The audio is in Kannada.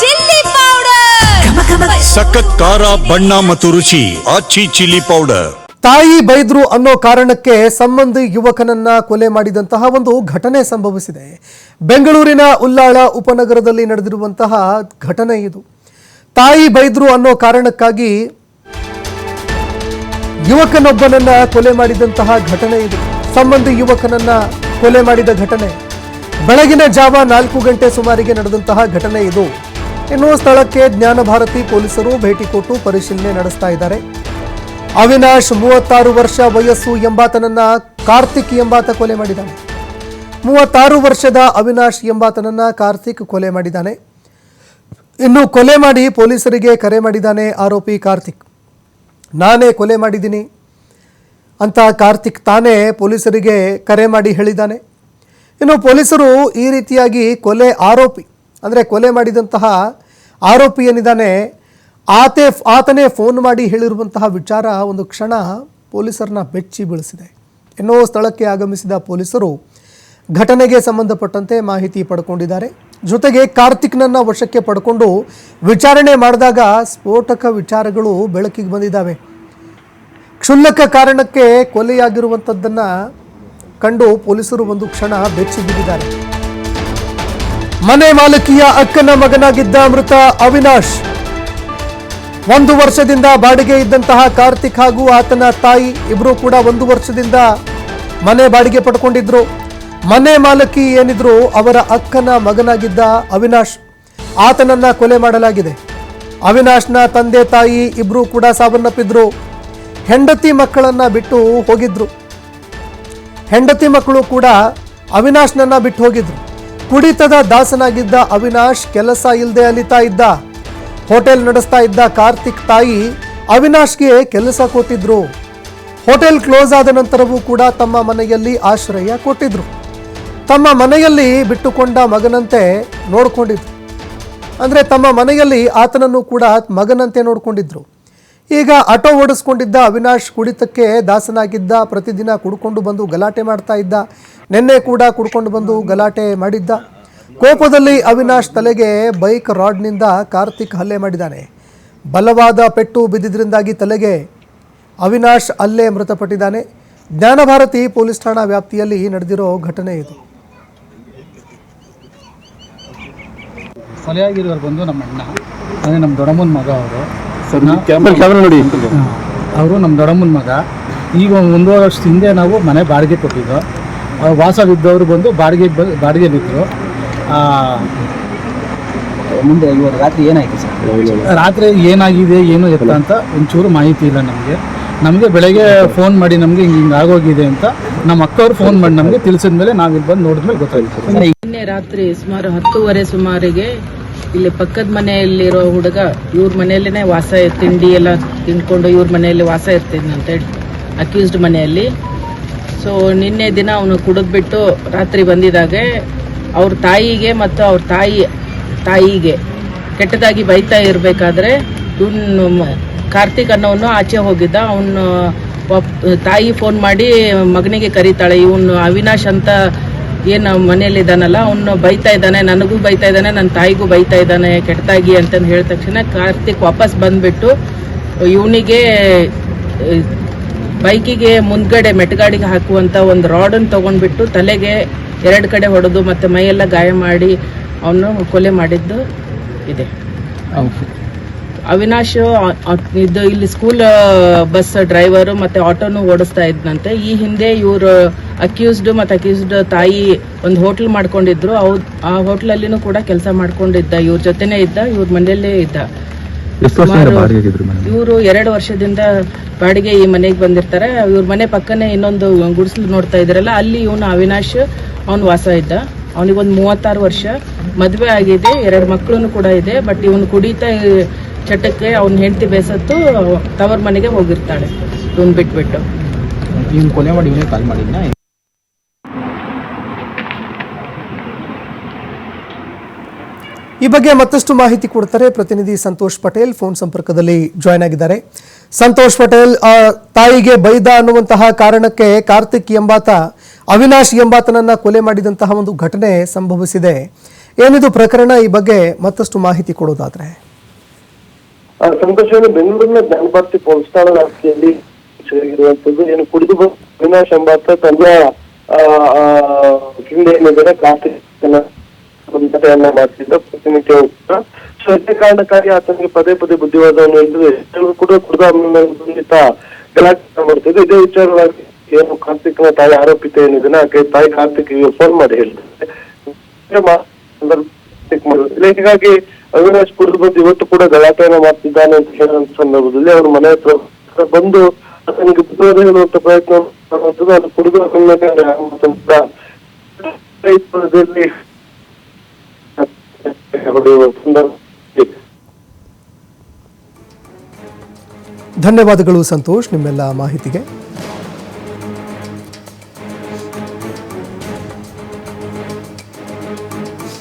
Chilli powder. ಸಖತ್ ಖಾರ ಬಣ್ಣ ಮತ್ತು ರುಚಿ ಆಚಿ ಚಿಲ್ಲಿ ಪೌಡರ್. ತಾಯಿ ಬೈದ್ರು ಅನ್ನೋ ಕಾರಣಕ್ಕೆ ಸಂಬಂಧಿ ಯುವಕನನ್ನ ಕೊಲೆ ಮಾಡಿದಂತಹ ಒಂದು ಘಟನೆ ಸಂಭವಿಸಿದೆ. ಬೆಂಗಳೂರಿನ ಉಲ್ಲಾಳ ಉಪನಗರದಲ್ಲಿ ನಡೆದಿರುವಂತಹ ಘಟನೆ ಇದು. ತಾಯಿ ಬೈದ್ರು ಅನ್ನೋ ಕಾರಣಕ್ಕಾಗಿ ಯುವಕನೊಬ್ಬನನ್ನ ಕೊಲೆ ಮಾಡಿದಂತಹ ಘಟನೆ ಇದು. ಸಂಬಂಧಿ ಯುವಕನನ್ನ ಕೊಲೆ ಮಾಡಿದ ಘಟನೆ. ಬೆಳಗಿನ ಜಾವ ನಾಲ್ಕು ಗಂಟೆ ಸುಮಾರಿಗೆ ನಡೆದಂತಹ ಘಟನೆ ಇದು. ಇನ್ನು ಸ್ಥಳಕ್ಕೆ ಜ್ಞಾನಭಾರತಿ ಪೊಲೀಸರು ಭೇಟಿ ಕೊಟ್ಟು ಪರಿಶೀಲನೆ ನಡೆಸ್ತಾ ಇದ್ದಾರೆ. ಅವಿನಾಶ್ ಮೂವತ್ತಾರು ವರ್ಷ ವಯಸ್ಸು ಎಂಬಾತನನ್ನ ಕಾರ್ತಿಕ್ ಎಂಬಾತ ಕೊಲೆ ಮಾಡಿದ್ದಾನೆ. ಮೂವತ್ತಾರು ವರ್ಷದ ಅವಿನಾಶ್ ಎಂಬಾತನನ್ನ ಕಾರ್ತಿಕ್ ಕೊಲೆ ಮಾಡಿದ್ದಾನೆ. ಇನ್ನು ಕೊಲೆ ಮಾಡಿ ಪೊಲೀಸರಿಗೆ ಕರೆ ಮಾಡಿದ್ದಾನೆ ಆರೋಪಿ ಕಾರ್ತಿಕ್. ನಾನೇ ಕೊಲೆ ಮಾಡಿದ್ದೀನಿ ಅಂತ ಕಾರ್ತಿಕ್ ತಾನೇ ಪೊಲೀಸರಿಗೆ ಕರೆ ಮಾಡಿ ಹೇಳಿದ್ದಾನೆ. ಇನ್ನು ಪೊಲೀಸರು ಈ ರೀತಿಯಾಗಿ ಕೊಲೆ ಆರೋಪಿ ಅಂದರೆ ಕೊಲೆ ಮಾಡಿದಂತಹ ಆರೋಪಿ ಏನಿದ್ದಾನೆ, ಆತೆ ಆತನೇ ಫೋನ್ ಮಾಡಿ ಹೇಳಿರುವಂತಹ ವಿಚಾರ ಒಂದು ಕ್ಷಣ ಪೊಲೀಸರನ್ನ ಬೆಚ್ಚಿ ಬೀಳಿಸಿದೆ. ಎನ್ನೋ ಸ್ಥಳಕ್ಕೆ ಆಗಮಿಸಿದ ಪೊಲೀಸರು ಘಟನೆಗೆ ಸಂಬಂಧಪಟ್ಟಂತೆ ಮಾಹಿತಿ ಪಡ್ಕೊಂಡಿದ್ದಾರೆ. ಜೊತೆಗೆ ಕಾರ್ತಿಕ್ನನ್ನ ವಶಕ್ಕೆ ಪಡ್ಕೊಂಡು ವಿಚಾರಣೆ ಮಾಡಿದಾಗ ಸ್ಫೋಟಕ ವಿಚಾರಗಳು ಬೆಳಕಿಗೆ ಬಂದಿದ್ದಾವೆ. ಕ್ಷುಲ್ಲಕ ಕಾರಣಕ್ಕೆ ಕೊಲೆಯಾಗಿರುವಂಥದ್ದನ್ನು ಕಂಡು ಪೊಲೀಸರು ಒಂದು ಕ್ಷಣ ಬೆಚ್ಚಿ ಬಿದ್ದಿದ್ದಾರೆ. ಮನೆ ಮಾಲಕಿಯ ಅಕ್ಕನ ಮಗನಾಗಿದ್ದ ಮೃತ ಅವಿನಾಶ್. ಒಂದು ವರ್ಷದಿಂದ ಬಾಡಿಗೆ ಇದ್ದಂತಹ ಕಾರ್ತಿಕ್ ಹಾಗೂ ಆತನ ತಾಯಿ ಇಬ್ಬರು ಕೂಡ ಒಂದು ವರ್ಷದಿಂದ ಮನೆ ಬಾಡಿಗೆ ಪಡ್ಕೊಂಡಿದ್ರು. ಮನೆ ಮಾಲಕಿ ಏನಿದ್ರು ಅವರ ಅಕ್ಕನ ಮಗನಾಗಿದ್ದ ಅವಿನಾಶ್ ಆತನನ್ನ ಕೊಲೆ ಮಾಡಲಾಗಿದೆ. ಅವಿನಾಶ್ನ ತಂದೆ ತಾಯಿ ಇಬ್ಬರು ಕೂಡ ಸಾವನ್ನಪ್ಪಿದ್ರು. ಹೆಂಡತಿ ಮಕ್ಕಳನ್ನ ಬಿಟ್ಟು ಹೋಗಿದ್ರು. ಹೆಂಡತಿ ಮಕ್ಕಳು ಕೂಡ ಅವಿನಾಶ್ನನ್ನ ಬಿಟ್ಟು ಹೋಗಿದ್ರು. ಕುಡಿತದ ದಾಸನಾಗಿದ್ದ ಅವಿನಾಶ್ ಕೆಲಸ ಇಲ್ಲದೆ ಅಲಿತಾ ಇದ್ದ. ಹೋಟೆಲ್ ನಡೆಸ್ತಾ ಇದ್ದ ಕಾರ್ತಿಕ್ ತಾಯಿ ಅವಿನಾಶ್ಗೆ ಕೆಲಸ ಕೊಟ್ಟಿದ್ರು. ಹೋಟೆಲ್ ಕ್ಲೋಸ್ ಆದ ನಂತರವೂ ಕೂಡ ತಮ್ಮ ಮನೆಯಲ್ಲಿ ಆಶ್ರಯ ಕೊಟ್ಟಿದ್ರು. ತಮ್ಮ ಮನೆಯಲ್ಲಿ ಬಿಟ್ಟುಕೊಂಡ ಮಗನಂತೆ ನೋಡಿಕೊಂಡಿದ್ರು. ಅಂದರೆ ತಮ್ಮ ಮನೆಯಲ್ಲಿ ಆತನನ್ನು ಕೂಡ ಮಗನಂತೆ ನೋಡಿಕೊಂಡಿದ್ರು. ಈಗ ಆಟೋ ಓಡಿಸ್ಕೊಂಡಿದ್ದ ಅವಿನಾಶ್ ಕುಡಿತಕ್ಕೆ ದಾಸನಾಗಿದ್ದ, ಪ್ರತಿದಿನ ಕುಡ್ಕೊಂಡು ಬಂದು ಗಲಾಟೆ ಮಾಡ್ತಾ ಇದ್ದ. ನಿನ್ನೆ ಕೂಡ ಕುಡ್ಕೊಂಡು ಬಂದು ಗಲಾಟೆ ಮಾಡಿದ್ದ. ಕೋಪದಲ್ಲಿ ಅವಿನಾಶ್ ತಲೆಗೆ ಬೈಕ್ ರಾಡ್ನಿಂದ ಕಾರ್ತಿಕ್ ಹಲ್ಲೆ ಮಾಡಿದ್ದಾನೆ. ಬಲವಾದ ಪೆಟ್ಟು ಬಿದ್ದಿದ್ದರಿಂದಾಗಿ ತಲೆಗೆ ಅವಿನಾಶ್ ಅಲ್ಲೇ ಮೃತಪಟ್ಟಿದ್ದಾನೆ. ಜ್ಞಾನಭಾರತಿ ಪೊಲೀಸ್ ಠಾಣಾ ವ್ಯಾಪ್ತಿಯಲ್ಲಿ ನಡೆದಿರೋ ಘಟನೆ ಇದು. ಕೊಲೆಯಾಗಿರೋರು ಬಂದು ನಮ್ಮ ಅಣ್ಣ ಅಂದರೆ ನಮ್ಮ ದೊಡ್ಡಮ್ಮನ ಮಗ ಅವರು. ಅವರು ನಮ್ಮ ದೊಡ್ಡಮ್ಮನ ಮಗ. ಈಗ ಒಂದು ಒಂದೂವರೆ ವರ್ಷದ ಹಿಂದೆ ನಾವು ಮನೆ ಬಾಡಿಗೆ ಕೊಟ್ಟಿದ್ದು. ವಾಸವಿದ್ದವರು ಬಂದು ಬಾಡಿಗೆ ಬಾಡಿಗೆ ನಿಂತರು ಮುಂದೆ ಇವಾಗ ರಾತ್ರಿ ಏನಾಯ್ತು ಸರ್? ರಾತ್ರಿ ಏನಾಗಿದೆ ಏನು ಎತ್ತ ಅಂತ ಒಂಚೂರು ಮಾಹಿತಿ ಇಲ್ಲ ನಮಗೆ. ನಮಗೆ ಬೆಳಗ್ಗೆ ಫೋನ್ ಮಾಡಿ ನಮಗೆ ಹಿಂಗೆ ಹಿಂಗೆ ಆಗೋಗಿದೆ ಅಂತ ನಮ್ಮ ಅಕ್ಕವ್ರು ಫೋನ್ ಮಾಡಿ ನಮಗೆ ತಿಳಿಸಿದ ಮೇಲೆ ನಾವು ಇಲ್ಲಿ ಬಂದು ನೋಡಿದ್ಮೇಲೆ ಗೊತ್ತಾಯ್ತು ನಿನ್ನೆ ರಾತ್ರಿ ಸುಮಾರು ಹತ್ತುವರೆ ಸುಮಾರಿಗೆ ಇಲ್ಲಿ ಪಕ್ಕದ ಮನೆಯಲ್ಲಿರೋ ಹುಡುಗ ಇವ್ರ ಮನೆಯಲ್ಲೇ ವಾಸ ತಿಂಡಿ ಎಲ್ಲ ತಿನ್ಕೊಂಡು ಇವ್ರ ಮನೆಯಲ್ಲಿ ವಾಸ ಇರ್ತಿದ್ನಂತೆ ಅಕ್ಯೂಸ್ಡ್ ಮನೆಯಲ್ಲಿ. ಸೊ ನಿನ್ನೆ ದಿನ ಅವನು ಕುಡಿದ್ಬಿಟ್ಟು ರಾತ್ರಿ ಬಂದಿದ್ದಾಗೆ. ಅವ್ರ ತಾಯಿಗೆ ಮತ್ತು ಅವ್ರ ತಾಯಿ, ತಾಯಿಗೆ ಕೆಟ್ಟದಾಗಿ ಬೈತಾ ಇರಬೇಕಾದ್ರೆ ಇವನು ಕಾರ್ತಿಕ್ ಅನ್ನೋನು ಆಚೆ ಹೋಗಿದ್ದ. ಅವನು ತಾಯಿ ಫೋನ್ ಮಾಡಿ ಮಗನಿಗೆ ಕರೀತಾಳೆ. ಇವನು ಅವಿನಾಶ್ ಅಂತ ಏನು ಮನೆಯಲ್ಲಿದ್ದಾನಲ್ಲ ಅವನು ಬೈತಾ ಇದ್ದಾನೆ, ನನಗೂ ಬೈತಾ ಇದ್ದಾನೆ ನನ್ನ ತಾಯಿಗೂ ಬೈತಾ ಇದ್ದಾನೆ, ಕೆಟ್ಟದಾಗಿ ಅಂತಂದು ಹೇಳಿದ ತಕ್ಷಣ ಕಾರ್ತಿಕ್ ವಾಪಸ್ ಬಂದುಬಿಟ್ಟು ಇವನಿಗೆ ಬೈಕಿಗೆ ಮುಂದ್ಗಡೆ ಮೆಟ್ಗಾಡಿಗೆ ಹಾಕುವಂತ ಒಂದು ರಾಡನ್ನು ತಗೊಂಡ್ಬಿಟ್ಟು ತಲೆಗೆ ಎರಡು ಕಡೆ ಹೊಡೆದು ಮತ್ತೆ ಮೈಯೆಲ್ಲ ಗಾಯ ಮಾಡಿ ಅವನು ಕೊಲೆ ಮಾಡಿದ್ದು ಇದೆ. ಅವಿನಾಶ್ ಆ- ಆ- ಇದು ಇಲ್ಲಿ ಸ್ಕೂಲ್ ಬಸ್ ಡ್ರೈವರು ಮತ್ತೆ ಆಟೋನು ಓಡಿಸ್ತಾ ಇದ್ನಂತೆ. ಈ ಹಿಂದೆ ಇವರು ಅಕ್ಯೂಸ್ಡ್ ಮತ್ತೆ ಅಕ್ಯೂಸ್ಡ್ ತಾಯಿ ಒಂದು ಹೋಟ್ಲ್ ಮಾಡ್ಕೊಂಡಿದ್ರು. ಅವ್ ಆ ಹೋಟ್ಲಲ್ಲಿನೂ ಕೂಡ ಕೆಲಸ ಮಾಡ್ಕೊಂಡಿದ್ದ. ಇವ್ರ ಜೊತೆನೇ ಇದ್ದ ಇವ್ರ ಮನೆಯಲ್ಲೇ ಇದ್ದ. ಇವರು ಎರಡು ವರ್ಷದಿಂದ ಬಾಡಿಗೆ ಈ ಮನೆಗೆ ಬಂದಿರ್ತಾರೆ. ಇವ್ರ ಮನೆ ಪಕ್ಕನೇ ಇನ್ನೊಂದು ಗುಡಿಸಲು ನೋಡ್ತಾ ಇದ್ರಲ್ಲ ಅಲ್ಲಿ ಇವನು ಅವಿನಾಶ್ ಅವನು ವಾಸ ಇದ್ದ. ಅವನಿಗೊಂದು ಮೂವತ್ತಾರು ವರ್ಷ. ಮದುವೆ ಆಗಿದೆ ಎರಡು ಮಕ್ಕಳು ಕೂಡ ಇದೆ ಬಟ್ ಇವನು ಕುಡಿತಾ ಚಟಕ್ಕೆ ಅವನ ಹೆಂಡತಿ ಬೇಸತ್ತು ತವರ್ ಮನೆಗೆ ಹೋಗಿರ್ತಾಳೆ. ಇವನ್ ಬಿಟ್ಬಿಟ್ಟು. ಇವನು ಕೊನೆ ಮಾಡಿ ಇವನೇ ಕಾಲ್ ಮಾಡಿದ್ನ? ಈ ಬಗ್ಗೆ ಮತ್ತಷ್ಟು ಮಾಹಿತಿ ಕೊಡ್ತಾರೆ ಪ್ರತಿನಿಧಿ ಸಂತೋಷ್ ಪಟೇಲ್. ಫೋನ್ ಸಂಪರ್ಕದಲ್ಲಿ ಜಾಯ್ನ್ ಆಗಿದ್ದಾರೆ. ಸಂತೋಷ್ ಪಟೇಲ್ ತಾಯಿಗೆ ಬೈದ ಅನ್ನುವಂತಹ ಕಾರಣಕ್ಕೆ ಕಾರ್ತಿಕ್ ಎಂಬಾತ, ಅವಿನಾಶ್ ಎಂಬಾತನನ್ನ ಕೊಲೆ ಮಾಡಿದಂತಹ ಒಂದು ಘಟನೆ ಸಂಭವಿಸಿದೆ. ಏನಿದು ಪ್ರಕರಣ? ಈ ಬಗ್ಗೆ ಮತ್ತಷ್ಟು ಮಾಹಿತಿ ಕೊಡೋದಾದ್ರೆ. ಸಂತೋಷ್ ಬೆಂಗಳೂರಿನ ಜ್ಞಾನಭಾರತಿ ಪೊಲೀಸ್ ಠಾಣಾ ವ್ಯಾಪ್ತಿಯಲ್ಲಿ ಸೇರಿರುವಂತದ್ದು ಏನು ಕುಡಿದು ಅವಿನಾಶ್ ಎಂಬಾತ ತನ್ನ ಏನಿದ್ದಾರೆ ಕಾರ್ತಿಕ್ ಘಟನೆಯನ್ನ ಮಾಡ್ತಿದ್ದ ಪ್ರತಿನಿತ್ಯ ಸೊ ಇದೇ ಕಾರಣಕ್ಕಾಗಿ ಆತನಿಗೆ ಪದೇ ಪದೇ ಬುದ್ಧಿವಾದವನ್ನು ಹೇಳಿದ್ರು ಎಷ್ಟೆಲ್ಲರೂ ಕೂಡ ಕುಡಿದ ಬಂಧಿತ ಗಲಾಟೆ ಮಾಡ್ತಿದ್ರು ಇದೇ ವಿಚಾರವಾಗಿ ಏನು ಕಾರ್ತಿಕ್ನ ತಾಯಿ ಆರೋಪಿತ ಏನಿದ್ದಾನೆ ಆಕೆ ತಾಯಿ ಕಾರ್ತಿಕ್ ಫೋನ್ ಮಾಡಿ ಮಾಡೋದಿಲ್ಲ ಹೀಗಾಗಿ ಅವಿನಾಶ್ ಕುಡಿದು ಬಂದು ಇವತ್ತು ಕೂಡ ಗಲಾಟೆಯನ್ನ ಮಾಡ್ತಿದ್ದಾನೆ ಅಂತ ಹೇಳುವಂತ ಸಂದರ್ಭದಲ್ಲಿ ಅವ್ರ ಮನೆ ಹತ್ರ ಬಂದು ಆತನಿಗೆ ಬುದ್ಧಿವಾದ ಹೇಳುವಂತ ಪ್ರಯತ್ನ ಮಾಡುವಂಥದ್ದು ಅದು ಕುಡಿದು ಧನ್ಯವಾದಗಳು ಸಂತೋಷ್ ನಿಮ್ಮೆಲ್ಲ ಮಾಹಿತಿಗೆ.